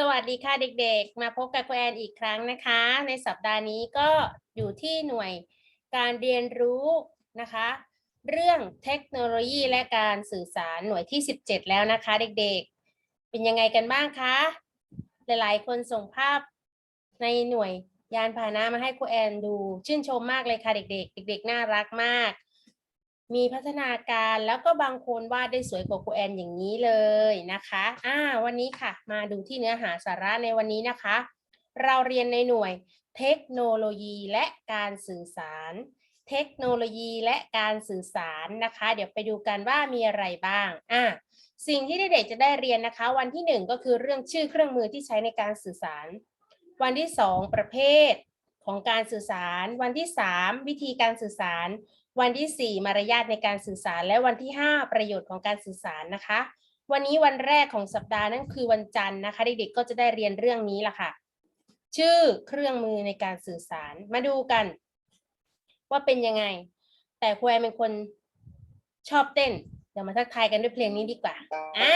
สวัสดีค่ะเด็กๆ มาพบกับครูแอนอีกครั้งนะคะ ในสัปดาห์นี้ก็อยู่ที่หน่วยการเรียนรู้นะคะ เรื่องเทคโนโลยีและการสื่อสารหน่วยที่ 17 แล้วนะคะ เด็กๆ เป็นยังไงกันบ้างคะ หลายๆ คนส่งภาพในหน่วยยานพาหนะมาให้ครูแอนดู ชื่นชมมากเลยค่ะเด็กๆ เด็ก ๆ น่ารักมาก มีพัฒนาการแล้วก็บางคนวาดได้สวยกว่าครูแอนอย่างนี้เลยนะคะอ่าวันนี้ค่ะ มาดูที่เนื้อหาสาระในวันนี้นะคะ เราเรียนในหน่วยเทคโนโลยีและการสื่อสาร เทคโนโลยีและการสื่อสารนะคะ เดี๋ยวไปดูกันว่ามีอะไรบ้างอ่าสิ่งที่เด็กๆจะได้เรียนนะคะ วันที่หนึ่งก็คือเรื่องชื่อเครื่องมือที่ใช้ในการสื่อสาร วันที่สองประเภทของการสื่อสาร วันที่สามวิธีการสื่อสาร วันที่ 4 มารยาทในการสื่อสาร และวันที่ 5 ประโยชน์ของการสื่อสารนะคะ วันนี้วันแรกของสัปดาห์นั่นคือวันจันทร์นะคะ เด็กๆก็จะได้เรียนเรื่องนี้ล่ะค่ะ ชื่อเครื่องมือในการสื่อสารมาดูกัน ว่าเป็นยังไง แต่ครูแอนเป็นคนชอบเต้นเดี๋ยวมาทักทายกันด้วยเพลงนี้ดีกว่า อ่า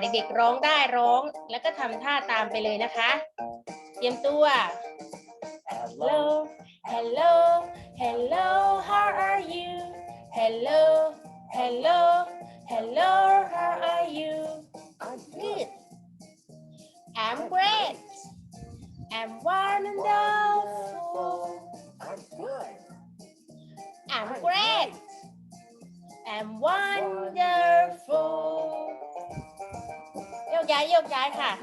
เด็กๆร้องได้ร้อง แล้วก็ทำท่าตามไปเลยนะคะ เตรียมตัว Hello, hello, Hello, how are you? Hello, hello, hello, how are you? I'm good. I'm great. I'm wonderful. I'm good. I'm great. I'm wonderful. Yêu dài, yêu dài hả?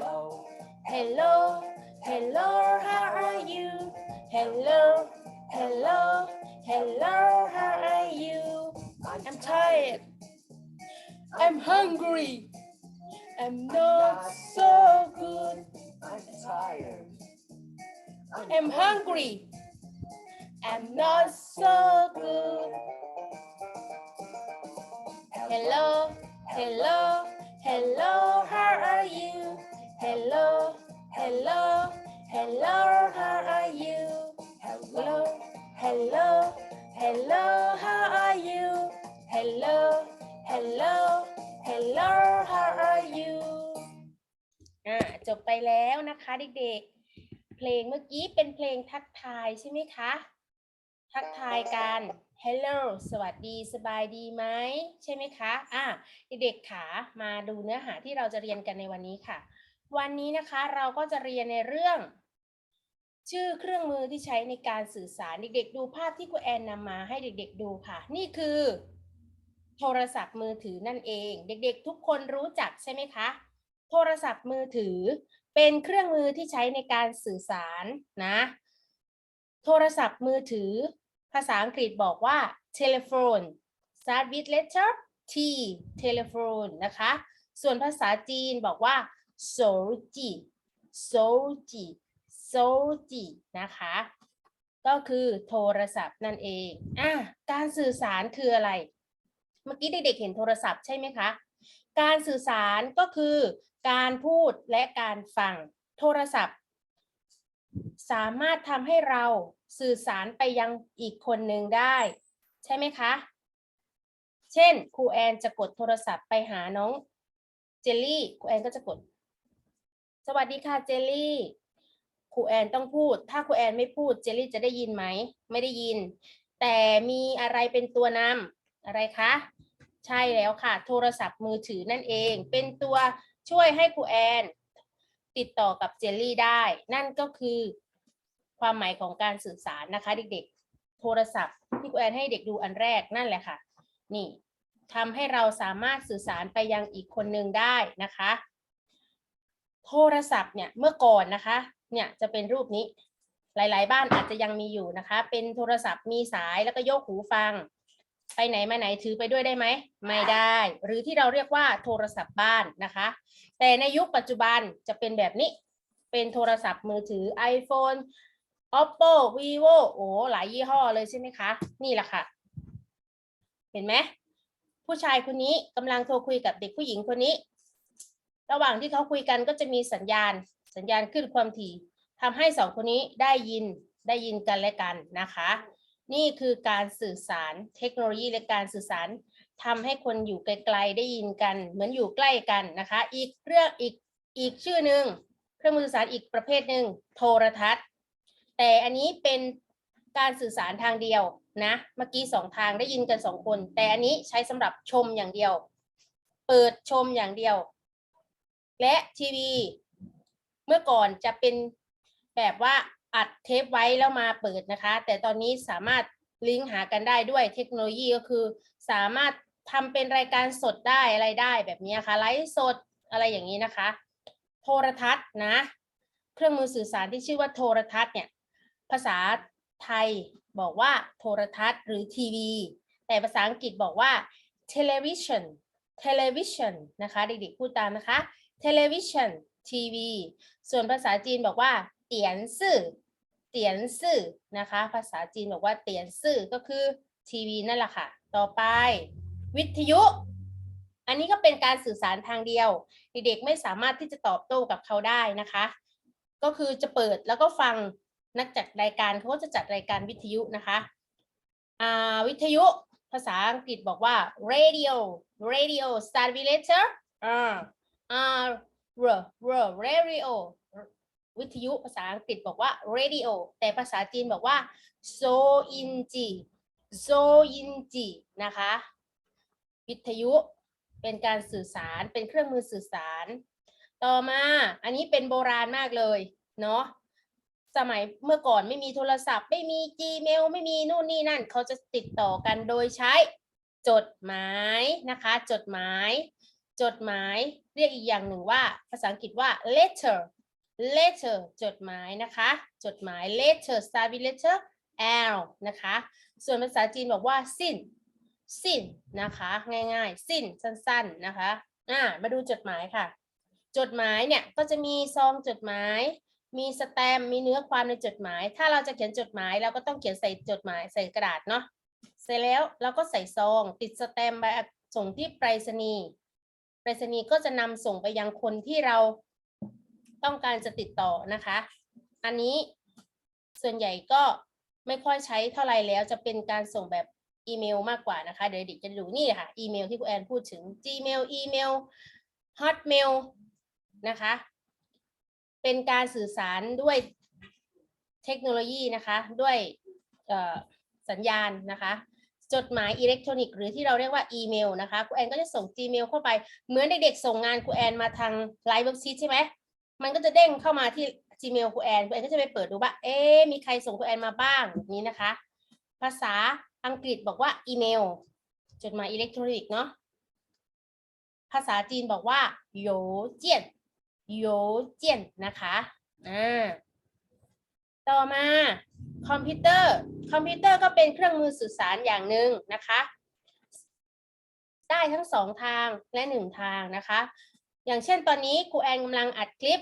Hello, hello, how are you? Hello, hello, hello, how are you? I'm tired. I'm hungry. I'm not so good. I'm tired. I'm hungry. I'm not so good. Hello, hello, hello, how are you? Hello, hello, hello, how are you? Hello, hello, hello, how are you? Hello, hello, hello, how are you? อ่าจบไปแล้วนะคะเด็กๆ เพลงเมื่อกี้เป็นเพลงทักทายใช่ไหมคะ ทักทายกัน Hello สวัสดีสบายดีไหมใช่ไหมคะอ่าเด็กๆขามาดูเนื้อหาที่เราจะเรียนกันในวันนี้ค่ะ วันนี้นะคะเราก็จะเรียนในเรื่อง ชื่อเครื่องมือที่ใช้ในการสื่อสารเด็กๆ ดูภาพที่ครูแอนนำมาให้เด็กๆดูค่ะ นี่คือ โทรศัพท์มือถือนั่นเอง เด็กๆ ทุกคนรู้จักใช่ไหมคะ โทรศัพท์มือถือ เป็นเครื่องมือที่ใช้ในการสื่อสารนะ โทรศัพท์มือถือ ภาษาอังกฤษบอกว่า telephone start with letter T telephone นะคะ ส่วนภาษาจีนบอกว่า โซจีโซจี โซจินะคะ ก็คือโทรศัพท์นั่นเองอะการสื่อสารคืออะไร เมื่อกี้เด็กๆเห็นโทรศัพท์ใช่ไหมคะ การสื่อสารก็คือการพูดและการฟังโทรศัพท์ สามารถทำให้เราสื่อสารไปยังอีกคนหนึ่งได้ ใช่ไหมคะ เช่นครูแอนจะกดโทรศัพท์ไปหาน้องเจลลี่ครูแอนก็จะกด สวัสดีค่ะเจลลี่ ครูแอนต้องพูด ถ้าครูแอนไม่พูดเจลลี่จะได้ยินไหม ไม่ได้ยิน แต่มีอะไรเป็นตัวนำอะไรคะ ใช่แล้วค่ะ โทรศัพท์มือถือนั่นเอง เป็นตัวช่วยให้ครูแอน ติดต่อกับเจลลี่ได้ นั่นก็คือความหมายของการสื่อสารนะคะ เด็กๆ โทรศัพท์ที่ครูแอนให้เด็กดูอันแรกนั่นแหละค่ะ นี่ทำให้เราสามารถสื่อสารไปยังอีกคนหนึ่งได้นะคะ โทรศัพท์เนี่ยเมื่อก่อนนะคะ เนี่ยจะเป็นรูปนี้ หลาย ๆ บ้านอาจจะยังมีอยู่นะคะ เป็นโทรศัพท์มีสายแล้วก็ยกหูฟัง ไปไหนมาไหนถือไปด้วยได้ไหม ไม่ได้ หรือที่เราเรียกว่าโทรศัพท์บ้านนะคะ แต่ในยุคปัจจุบันจะเป็นแบบนี้ เป็นโทรศัพท์มือถือ iPhone Oppo Vivo โอ้หลายยี่ห้อเลยใช่ไหมคะ นี่แหละค่ะ เห็นไหมผู้ชายคนนี้กำลังโทรคุยกับเด็กผู้หญิงคนนี้ ระหว่างที่เขาคุยกันก็จะมีสัญญาณ สัญญาณขึ้นความถี่ทำให้สองคนนี้ได้ยินได้ยินกันและกันนะคะ นี่คือการสื่อสารเทคโนโลยีและการสื่อสารทำให้คนอยู่ไกลๆได้ยินกัน เหมือนอยู่ใกล้กันนะคะ อีกเรื่องอีกอีกชื่อหนึ่งเครื่องมือสื่อสารอีกประเภทหนึ่งโทรทัศน์ แต่อันนี้เป็นการสื่อสารทางเดียวนะ เมื่อกี้สองทางได้ยินกันสองคน แต่อันนี้ใช้สำหรับชมอย่างเดียว เปิดชมอย่างเดียว และทีวี เมื่อก่อนจะเป็นแบบว่าอัดเทปไว้แล้วมาเปิดนะคะ แต่ตอนนี้สามารถลิงก์หากันได้ด้วยเทคโนโลยีก็คือ สามารถทำเป็นรายการสดได้อะไรได้แบบนี้ค่ะไลฟ์สดอะไรอย่างนี้นะคะ โทรทัศน์นะ เครื่องมือสื่อสารที่ชื่อว่าโทรทัศน์เนี่ยภาษาไทยบอกว่าโทรทัศน์หรือทีวี แต่ภาษาอังกฤษบอกว่า television television นะคะเด็กๆพูดตามนะคะ television ทีวี ส่วนภาษาจีนบอกว่า เตียนซื่อ เตียนซื่อนะคะ ภาษาจีนบอกว่าเตียนซื่อก็คือทีวีนั่นแหละค่ะ ต่อไป วิทยุ อันนี้ก็เป็นการสื่อสารทางเดียว เด็กๆไม่สามารถที่จะตอบโต้กับเขาได้นะคะ ก็คือจะเปิดแล้วก็ฟังนักจัดรายการเขาก็จะจัดรายการวิทยุนะคะอ่าวิทยุภาษาอังกฤษบอกว่า radio radio start with letter R R R R radio วิทยุภาษาอังกฤษบอกว่า radio แต่ภาษาจีนบอกว่า so in g so in g นะคะ วิทยุเป็นการสื่อสารเป็นเครื่องมือสื่อสาร ต่อมาอันนี้เป็นโบราณมากเลยเนาะสมัยเมื่อก่อนไม่มีโทรศัพท์ ไม่มี Gmail ไม่มีนู่นนี่นั่น เขาจะติดต่อกันโดยใช้จดหมายนะคะ จดหมาย จดหมายเรียกอีกอย่างหนึ่งว่า ภาษาอังกฤษว่า letter letter จดหมายนะคะ จดหมาย letter start with letter L นะคะ ส่วนภาษาจีนบอกว่า สิ้น สิ้นนะคะ ง่ายๆ สิ้นสั้นๆนะคะอ่ามาดูจดหมายค่ะ จดหมายเนี่ยก็จะมีซองจดหมาย มีสแตมมีเนื้อความในจดหมาย ถ้าเราจะเขียนจดหมายเราก็ต้องเขียนใส่จดหมายใส่กระดาษเนาะเสร็จแล้วเราก็ใส่ซอง ติดสแตมไปส่งที่ไปรษณีย์ ไปรษณีย์ก็จะนำส่งไปยังคนที่เราต้องการจะติดต่อนะคะ อันนี้ส่วนใหญ่ก็ไม่ค่อยใช้เท่าไหร่แล้วจะเป็นการส่งแบบอีเมลมากกว่านะคะ เดี๋ยวเด็กจะดูนี่ค่ะ อีเมลที่คุณแอนพูดถึง Gmail อีเมล Hotmail นะคะ เป็นการสื่อสารด้วยเทคโนโลยีนะคะ ด้วยสัญญาณนะคะ จดหมายอิเล็กทรอนิกส์หรือที่เราเรียกว่าอีเมลนะคะครูแอนก็จะส่ง Gmail เข้าไป เหมือนเด็กๆส่งงานครูแอนมาทางไลน์เว็บซีใช่ไหมมันก็จะเด้งเข้ามาที่ Gmail ครูแอนครูแอนก็จะไปเปิดดูว่า เอ๊มีใครส่งครูแอนมาบ้างแบบนี้นะคะ ภาษาอังกฤษบอกว่าอีเมล จดหมายอิเล็กทรอนิกส์เนาะภาษาจีนบอกว่าโยเจียนโยเจียนนะคะอ่า ต่อมาคอมพิวเตอร์ คอมพิวเตอร์ก็เป็นเครื่องมือสื่อสารอย่างหนึ่งนะคะ ได้ทั้งสองทางและหนึ่งทางนะคะ อย่างเช่นตอนนี้ครูแอนกำลังอัดคลิป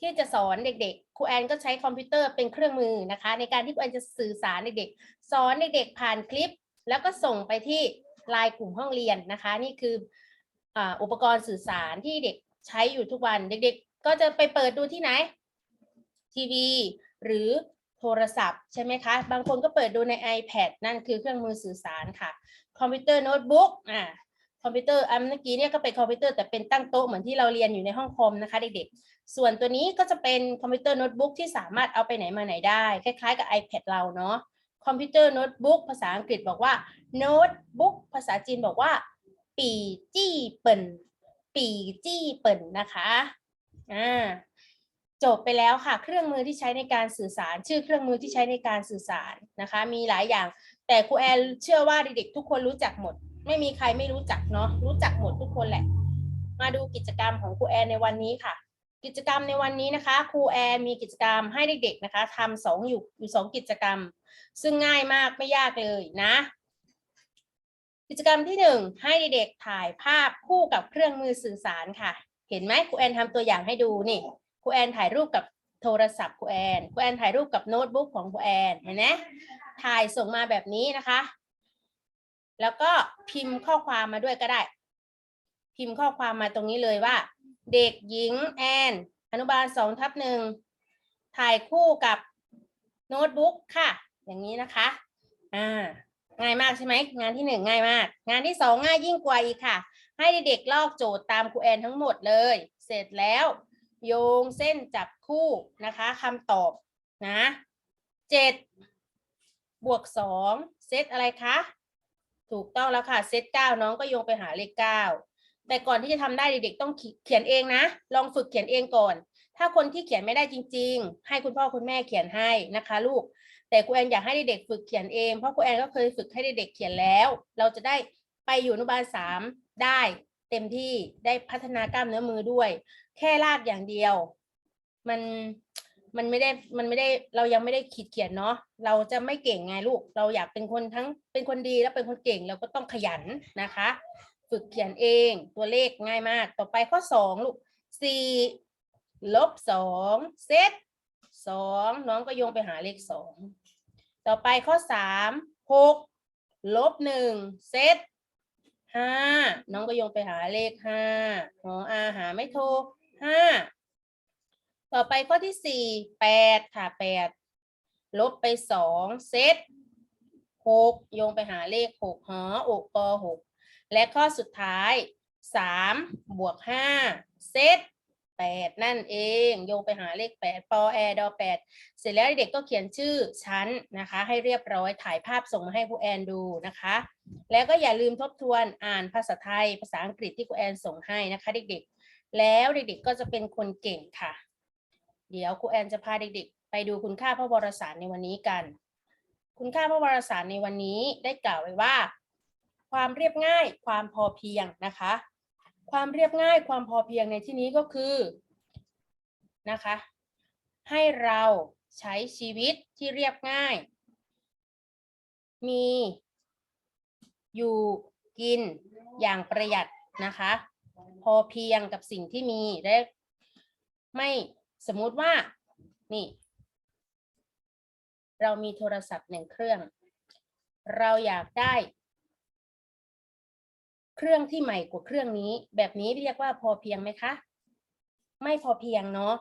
ที่จะสอนเด็กๆครูแอนก็ใช้คอมพิวเตอร์เป็นเครื่องมือนะคะ ในการที่ครูแอนจะสื่อสารเด็กๆ สอนเด็กๆผ่านคลิป แล้วก็ส่งไปที่ไลน์กลุ่มห้องเรียนนะคะ นี่คืออุปกรณ์สื่อสารที่เด็กใช้อยู่ทุกวันเด็กๆ ก็จะไปเปิดดูที่ไหนทีวี หรือโทรศัพท์ใช่ไหมคะ บางคนก็เปิดดูใน iPad นั่นคือเครื่องมือสื่อสารค่ะ คอมพิวเตอร์โน้ตบุ๊กอ่าคอมพิวเตอร์อันเมื่อกี้เนี่ยก็เป็นคอมพิวเตอร์แต่เป็นตั้งโต๊ะเหมือนที่เราเรียนอยู่ในห้องคอมนะคะเด็กๆ ส่วนตัวนี้ก็จะเป็นคอมพิวเตอร์โน้ตบุ๊กที่สามารถเอาไปไหนมาไหนได้ คล้ายๆกับ iPad เราเนาะ คอมพิวเตอร์โน้ตบุ๊กภาษาอังกฤษบอกว่าโน้ตบุ๊กภาษาจีนบอกว่า ปีจี้เปิ่นปีจี้เปิ่นนะคะ อ่า จบไปแล้วค่ะ เครื่องมือที่ใช้ในการสื่อสาร ชื่อเครื่องมือที่ใช้ในการสื่อสารนะคะ มีหลายอย่าง แต่ครูแอนเชื่อว่าเด็กๆทุกคนรู้จักหมด ไม่มีใครไม่รู้จักเนาะรู้จักหมดทุกคนแหละ มาดูกิจกรรมของครูแอนในวันนี้ค่ะ กิจกรรมในวันนี้นะคะครูแอนมีกิจกรรมให้เด็กๆนะคะทำสองอยู่อยู่สองกิจกรรม ซึ่งง่ายมากไม่ยากเลยนะ กิจกรรมที่หนึ่งให้เด็กๆถ่ายภาพคู่กับเครื่องมือสื่อสารค่ะ เห็นไหมครูแอนทำตัวอย่างให้ดูนี่ ครูแอนถ่ายรูปกับโทรศัพท์ครูแอนครูแอนถ่ายรูปกับโน้ตบุ๊กของครูแอนเห็นไหมถ่ายส่งมาแบบนี้นะคะ แล้วก็พิมพ์ข้อความมาด้วยก็ได้ พิมพ์ข้อความมาตรงนี้เลยว่า เด็กหญิงแอนอนุบาลสองทับหนึ่งถ่ายคู่กับโน้ตบุ๊กค่ะ อย่างนี้นะคะอ่าง่ายมากใช่ไหมงานที่หนึ่งง่ายมาก งานที่สองง่ายยิ่งกว่าอีกค่ะ ให้เด็กๆลอกโจทย์ตามครูแอนทั้งหมดเลย เสร็จแล้ว โยงเส้นจับคู่นะคะคำตอบนะเจ็ดบวกสองเซตอะไรคะถูกต้องแล้วค่ะเซตเก้าน้องก็โยงไปหาเลขเก้าแต่ก่อนที่จะทำได้เด็กๆต้องเขียนเองนะ ลองฝึกเขียนเองก่อน ถ้าคนที่เขียนไม่ได้จริง ๆ ให้คุณพ่อคุณแม่เขียนให้นะคะ ลูก แต่ครูแอนอยากให้เด็กๆฝึกเขียนเองเพราะครูแอนก็เคยฝึกให้เด็กๆเขียนแล้ว เราจะได้ไปอยู่อนุบาลสามได้ เต็มที่ได้พัฒนากล้ามเนื้อมือด้วย แค่ลากอย่างเดียว มันมันไม่ได้มันไม่ได้เรายังไม่ได้ขีดเขียนเนาะเราจะไม่เก่งไงลูก เราอยากเป็นคนทั้งเป็นคนดีและเป็นคนเก่งเราก็ต้องขยันนะคะ ฝึกเขียนเองตัวเลขง่ายมาก ต่อไปข้อสองลูกสี่ลบสองเซตสองน้องก็โยงไปหาเลขสองต่อไปข้อสามหกลบหนึ่งเซต ห้าน้องก็โยงไปหาเลขห้าหออาหาไม่ถูกห้าต่อไปข้อที่สี่แปดค่ะแปดลบไปสองเซตหกโยงไปหาเลขหกหออกกหกและข้อสุดท้ายสามบวกห้าเซต แปดนั่นเองโยงไปหาเลขแปดปอแอดอแปดเสร็จแล้วเด็กก็เขียนชื่อชั้นนะคะ ให้เรียบร้อยถ่ายภาพส่งมาให้ครูแอนดูนะคะ แล้วก็อย่าลืมทบทวนอ่านภาษาไทยภาษาอังกฤษที่ครูแอนส่งให้นะคะ เด็กๆ แล้วเด็กๆก็จะเป็นคนเก่งค่ะ เดี๋ยวครูแอนจะพาเด็กๆ ไปดูคุณค่าพระวรสารในวันนี้กัน คุณค่าพระวรสารในวันนี้ได้กล่าวไว้ว่า ความเรียบง่ายความพอเพียงนะคะ ความเรียบง่ายความพอเพียงในที่นี้ก็คือนะคะ ให้เราใช้ชีวิตที่เรียบง่าย มี อยู่กินอย่างประหยัดนะคะ พอเพียงกับสิ่งที่มีและไม่สมมุติว่านี่ เรามีโทรศัพท์หนึ่งเครื่อง เราอยากได้ เครื่องที่ใหม่กว่าเครื่องนี้ แบบนี้เรียกว่าพอเพียงไหมคะ ไม่พอเพียงเนาะ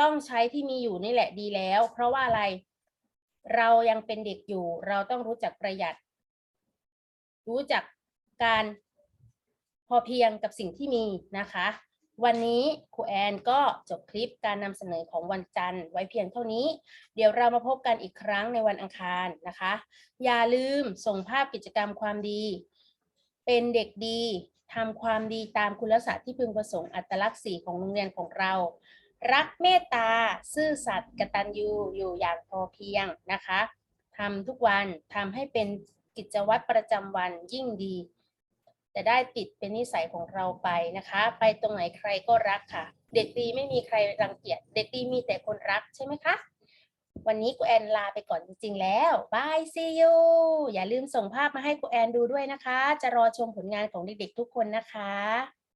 ต้องใช้ที่มีอยู่นี่แหละดีแล้ว เพราะว่าอะไร เรายังเป็นเด็กอยู่ เราต้องรู้จักประหยัด รู้จักการพอเพียงกับสิ่งที่มีนะคะ วันนี้ครูแอนก็จบคลิปการนำเสนอของวันจันทร์ไว้เพียงเท่านี้ เดี๋ยวเรามาพบกันอีกครั้งในวันอังคารนะคะ อย่าลืมส่งภาพกิจกรรมความดี เป็นเด็กดีทำความดีตามคุณลักษณะที่พึงประสงค์อัตลักษณ์สีของโรงเรียนของเรา รักเมตตา ซื่อสัตย์กตัญญูอยู่อย่างพอเพียงนะคะทำทุกวันทำให้เป็นกิจวัตรประจำวันยิ่งดี จะได้ติดเป็นนิสัยของเราไปนะคะ ไปตรงไหนใครก็รักค่ะ เด็กดีไม่มีใครรังเกียจเด็กดีมีแต่คนรักใช่ไหมคะ วันนี้กูแอนลาไปก่อนจริงๆแล้วบายซียูอย่าลืมส่งภาพมาให้กูแอนดูด้วยนะคะ จะรอชมผลงานของเด็กๆทุกคนนะคะ